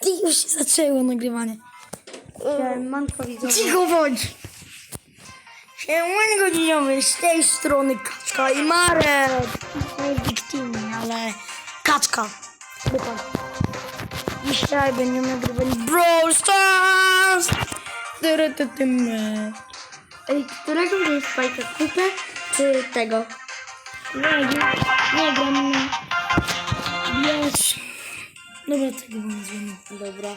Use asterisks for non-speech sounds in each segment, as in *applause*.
Ty już się zaczęło nagrywanie. Manko widzowie. Cicho bądź! Siemanko dzieniowy, z tej strony Kaczka i Marek. Nie wiktimy, ale Kaczka. Dokładnie. Dzisiaj będziemy nagrywali Brawl Stars! Tyrytytymy. Ej, którego wziąć fajkę? Kupę czy tego? Nie, nie, nie na... Wiesz... Dobra, tego będziemy. Dobra.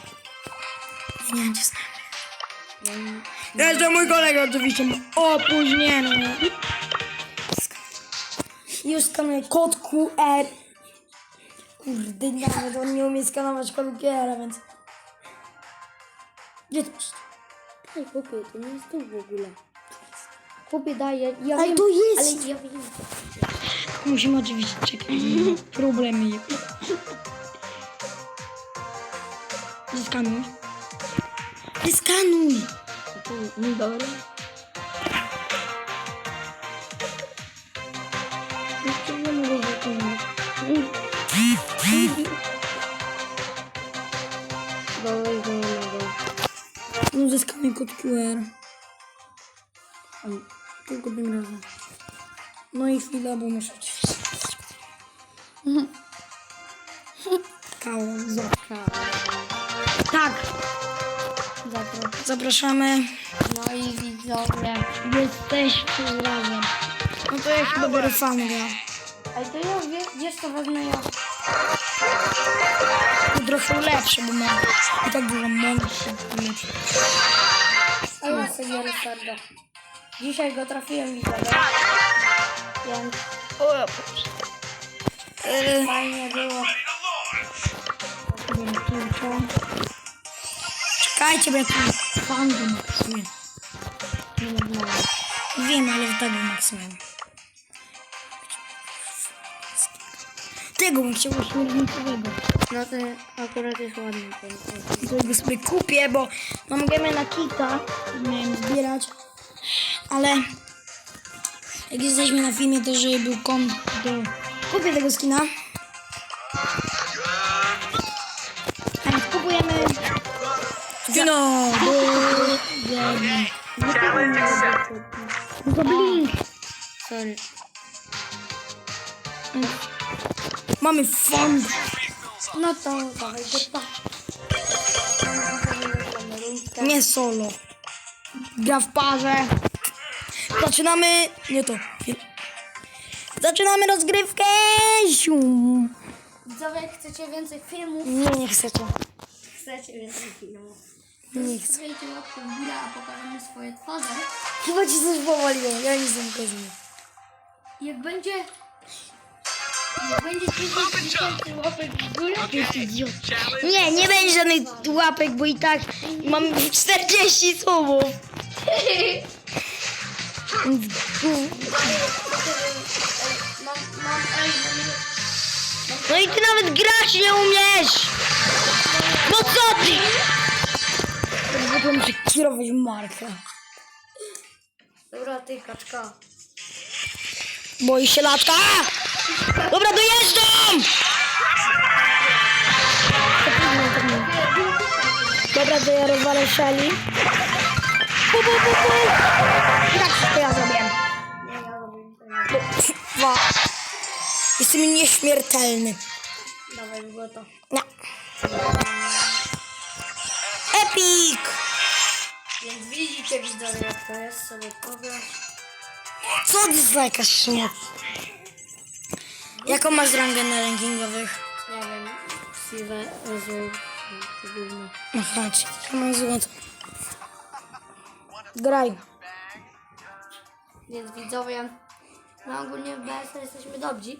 Ja nie wiem, gdzie znam. Jeszcze mój kolega oczywiście ma opóźnienie. Już skanuję kod QR. Kurde, nawet on nie umie skanować kodu QR, więc... Gdzie to jest? Ej, chłopie, to nie jest tu w ogóle. Chłopie, daj, ja, ja Ale wiem, tu jest. Ale ja wiem. Musimy oczywiście czekać. Problemy. *laughs* Zeskanuj. Zeskanuj. No dobra. Jeszcze nie mogę wykonać. Dobra, już nie mogę. No zeskanuj kod QR. Tylko tym razem. No i chwila, bo Tak, Dobra. zapraszamy. No i widzowie. Jesteście razem. No to ja chyba biorę fanga. Ej, to ja wie, wiesz co wezmę ja. To trochę lepsze, bo mam i tak dużo mądrze. A ja sobie biorę. Dzisiaj go trafiłem widzowie. Więc O, fajnie było. kilka. Czekajcie, bo ja tu fangę maksuję. Nie wiem, ale w tego maksimum. Tego bym chciał ośmiornikowego. No to akurat jest ładny ten. Którego sobie kupię, bo mam gemę na kita. Miałem zbierać. Ale jak jesteśmy na filmie, to żeby był kąt do... Kupię tego skina. Skino! Do... No to blink. Sorry. Mamy fond. No to dawaj go tak. Nie solo. Gra w parze. Zaczynamy. Nie to. Zaczynamy rozgrywkę. Sium. Widzowie, chcecie więcej filmów? Nie, nie chcecie. Chcecie więcej filmów? Nie chcę. Łapkę w górę, a pokażemy swoje twarze. Chyba ci coś powaliło. Ja nic nie pokazuję. Jak będzie... Jak będzie 10 tysięcy łapek w górę, Idiot. Nie, nie będzie żadnych łapek, bo i tak mam 40 słów. No i ty nawet grać nie umiesz! No co ty? Zwykle muszę kierować markę. Dobra, ty kaczka. Boi się latka! Dobra, dojeżdżam! Dobra, to ja rozwalę Shelly. Pu, pu, pu, pu. I tak wszystko ja zrobię. Nie, ja robię to. Dwa. Jestem nieśmiertelny. Dawaj było to. Nie. Epic! Widzowie jak to jest, sobie powiem. Co jakaś śmiech? Jaką masz rangę na rankingowych? Nie wiem, siwe. Aha, czy ja mam złoto. Graj. Więc widzowie, no ogólnie w BS jesteśmy dobrzy.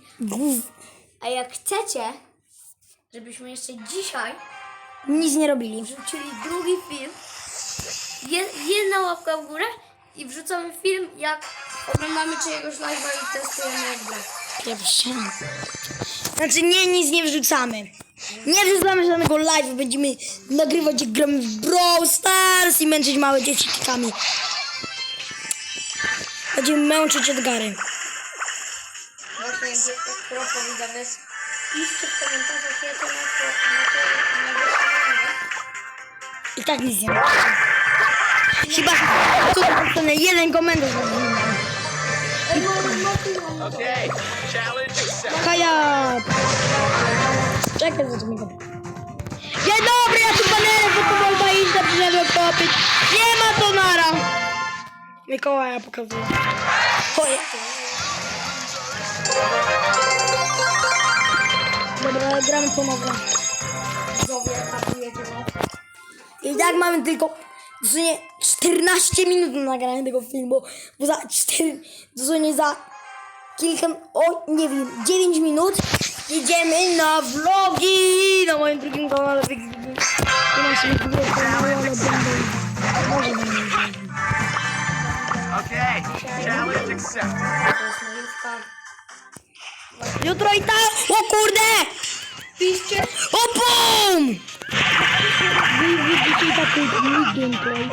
A jak chcecie, żebyśmy jeszcze dzisiaj Nic nie robili. wrzucili drugi film, jedna łapka w górę i wrzucamy film, jak oglądamy czyjegoś live'a i testujemy jak grę. Pierwszy. Znaczy nie, nic nie wrzucamy. Nie wrzucamy żadnego live, będziemy nagrywać jak gramy w Brawl Stars i męczyć małe dzieci kikami. Będziemy męczyć Edgary. Właśnie, jak propos widzowie, piszcie w komentarzach, jakie macie, macie I tak nic nie ma. Chyba tu dostanę jeden komentarz. Okay. Kaja! Czekaj, za mi. Dzień dobry, ja tu panelę fotowoltaiczne przyszedłem kupić. Nie ma to nara. Mikołaja pokazuję. Oj. Dobra, gramy ponownie. I tak mamy tylko dosłownie 14 minut na nagranie tego filmu, bo za 4, dosłownie za kilka, o nie wiem, 9 minut jedziemy na vlogi na moim drugim kanale. Nie ma się kanału, ale będą, może będą. Okay, challenge accepted. Jutro i tak, o kurde! Piszcie. O bum! Taki mój gameplay.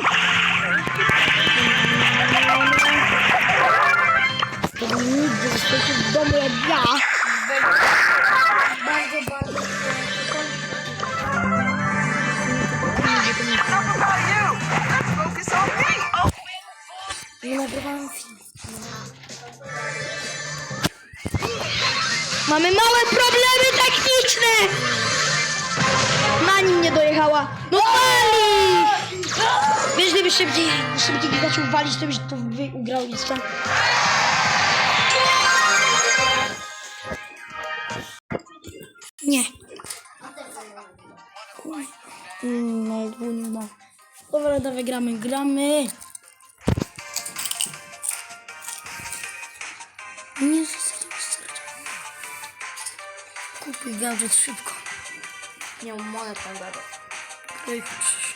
To nigdy zostajecie w domu jak ja. Bardzo, bardzo. Nie nagrywałem film. Mamy małe problemy techniczne! Mani nie dojechała. No gdyby szybciej, szybciej zaczął walić, to byś to wy ugrał i co? Nie. No, tu nie ma. Dobra, dawaj, gramy, gramy. Nie. Kupuj gadżet szybko. Nie mam monet tam gadać. Ej, krzyż.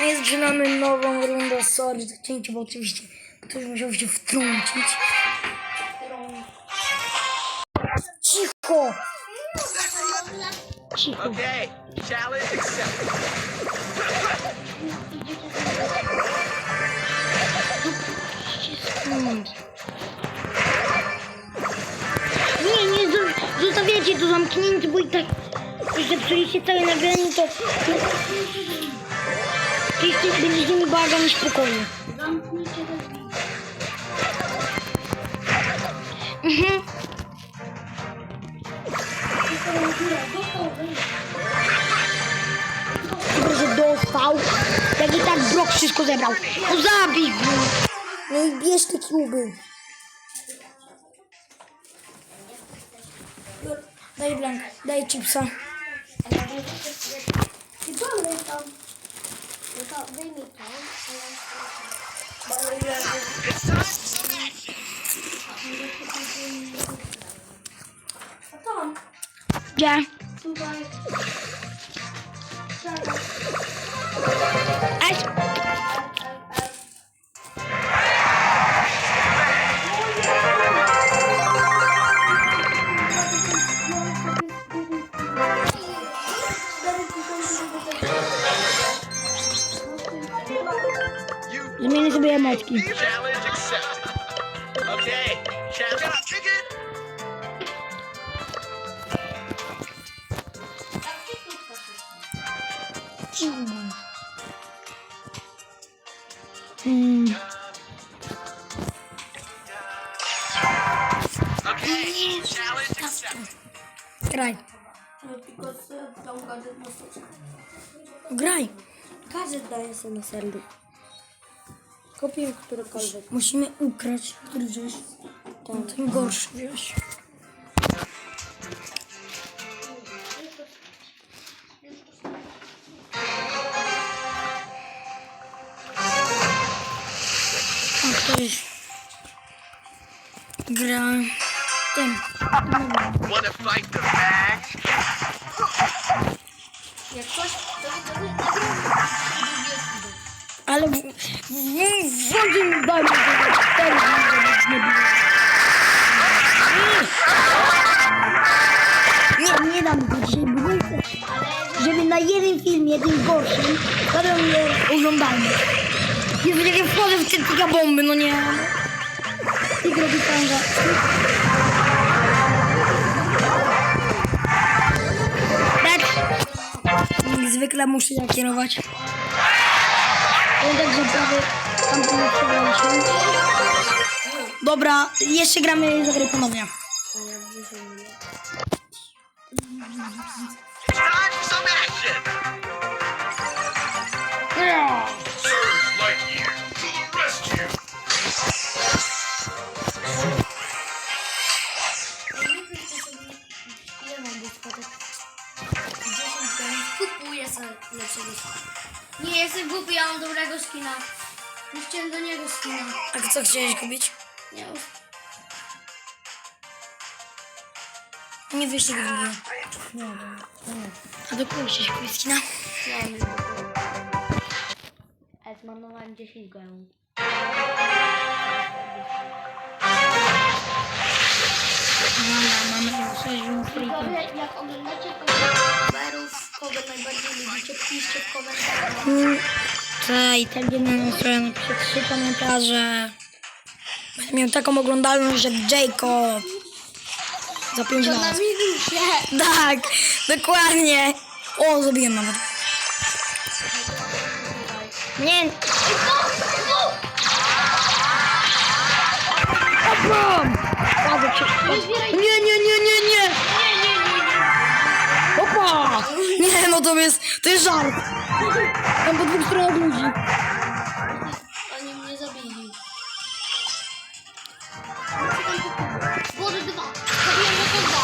No i zaczynamy nową rundę. Sorry za cięcie, bo oczywiście ktoś musiał się wtrącić. Cicho! Cicho. Okay, challenge accepted. Nie, nie, zo- zostawiacie to zamknięte, bo i tak jak zepsuliście całe nagranie, to... będziecie mi bałagan i spokojnie. Zamknijcie te drzwi. Mhm. Chyba, że dostał. Jak i tak Brok wszystko zebrał. No zabij go. No i bierz te kluby. Daj blank, daj chipsa. Dalej tam. No to wyjmij to. It's time to smash. A tam. Gdzie? Tutaj. Graj, Tylko z- dam gadżet na graj. Gadżet daję sobie na serdu. Kopię którekolwiek. Musimy ukraść, który wziąłeś. Ten, ten gorszy wziąłeś. Gra tym. Wanna fight the bag? Jak coś, to to nagramy. Ale w, w, daj mi tego żeby nie było. Nie, nie dam go dzisiaj, bo nie chcę, żeby na jeden filmie, tym gorszym, zabrał mnie oglądalność. Jezu, jak ja wchodzę w te tyka bomby, no nie. Ty robi pęża. Tak. Zwykle muszę ja kierować. Że prawie tam przegraliśmy. Dobra, jeszcze gramy, zagraj ponownie. It's time for some action. Skina. Nie chciałem do niego skina. A co chciałeś kupić? Nie, Nie wiesz tego drugiego. Nie wiem. A do kogo chciałeś kupić skina? nie wiem. Ale zmarnowałem 10 gemów. Dobra, mamy sześć Widzowie, jak oglądacie youtuberów, kogo najbardziej lubicie, piszcie w komentarzach. Ta i tak jedna osoba napisze trzy komentarze. Będę miał taką oglądalność jak Jacob. Za pięć lat. na minusie. Tak, dokładnie. O, zrobiłem nawet. Nie. Opam! Padł cię. Nie, nie, nie, nie, nie. Opa! Nie, no to jest, to jest żart. Tam po dwóch stronach ludzi. Oni mnie zabili. Wody dwa. Zabiłem go dwa.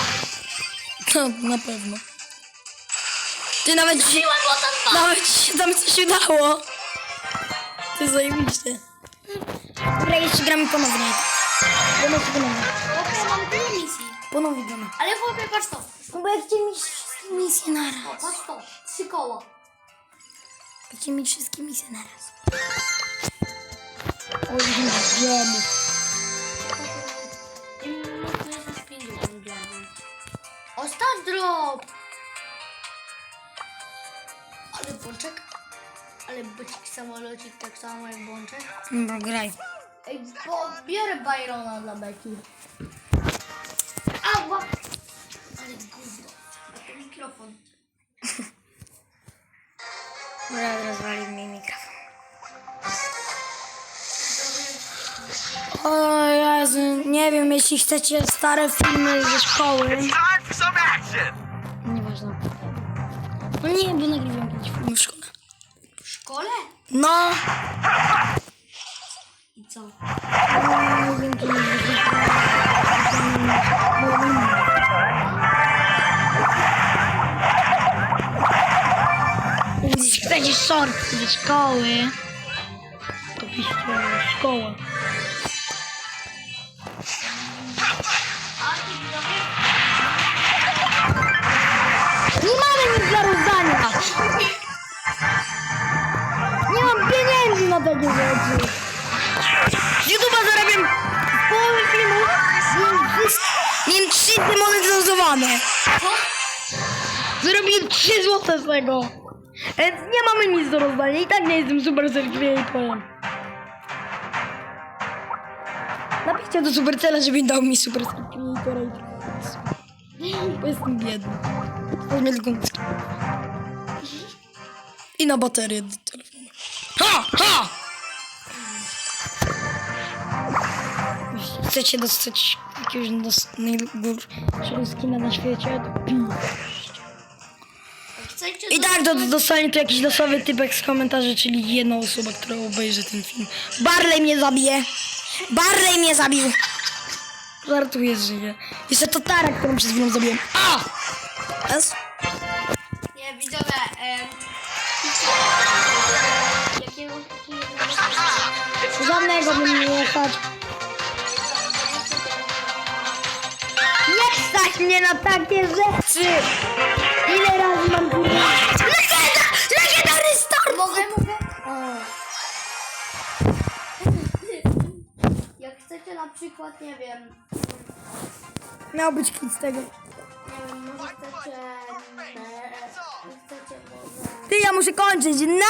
No, na pewno. Ty nawet się, Zabiłem go dwa. nawet się tam coś udało. To jest zajebiście. Dobra, jeszcze gramy ponownie. Gramy ponownie. Chłopie, mam tyle misji. Ponownie gramy. Ale chłopie, patrz to. No bo ja chciałem mieć wszystkie misje naraz. Patrz to. Trzy koła. Chciałem mieć wszystkie misje naraz. Oj, wiemy. Ostatni drop! Ale bączek. Ale bycik samolocik tak samo jak bączek. Dobra, graj. Ej, bo biorę Byrona dla Beki. Ała! Ale gówno. A to mikrofon. Dobra, rozwalił mi mikrofon. O Jezu, nie wiem, jeśli chcecie stare filmy ze szkoły. Nieważne. No nie, bo nagrywam kiedyś filmy w szkole. W szkole? No! I co? Nie wiem, kiedy short ze szkoły, to piszcie szkoła. Nie mamy nic dla rozdania! Nie mam pieniędzy na takie rzeczy! Z YouTube'a zarabiam w połowie filmu, miałem trzy demonetyzowane. Co? Zrobiłem 3 złote z tego. Więc nie mamy nic do rozdania i tak nie jestem super creatorem. Napiszcie do Supercella, żeby dał mi super creatora i trochę. Bo jestem biedny. Weźmie tylko. I na baterię do telefonu. Ha! Ha! Chcecie dostać jakiegoś najgorszego skina na świecie, *clears throat* to. Chcecie I tak do, dostanie tu jakiś losowy typek z komentarzy, czyli jedna osoba, która obejrzy ten film. Barley mnie zabije. Barley mnie zabił. Żartuję, żyję. Jeszcze to Tara, którą przed chwilą zabiłem. A! Es? Nie, widzowie, em... Jakiego... Żadnego bym nie jechać. Nie stać mnie na takie rzeczy! Ile razy mam kurwa... Legenda! Legendary Star! Mogę, mogę? Jak chcecie na przykład, nie wiem, Miał być kit z tego. nie wiem, może chcecie, chcecie może... Ty, ja muszę kończyć. No!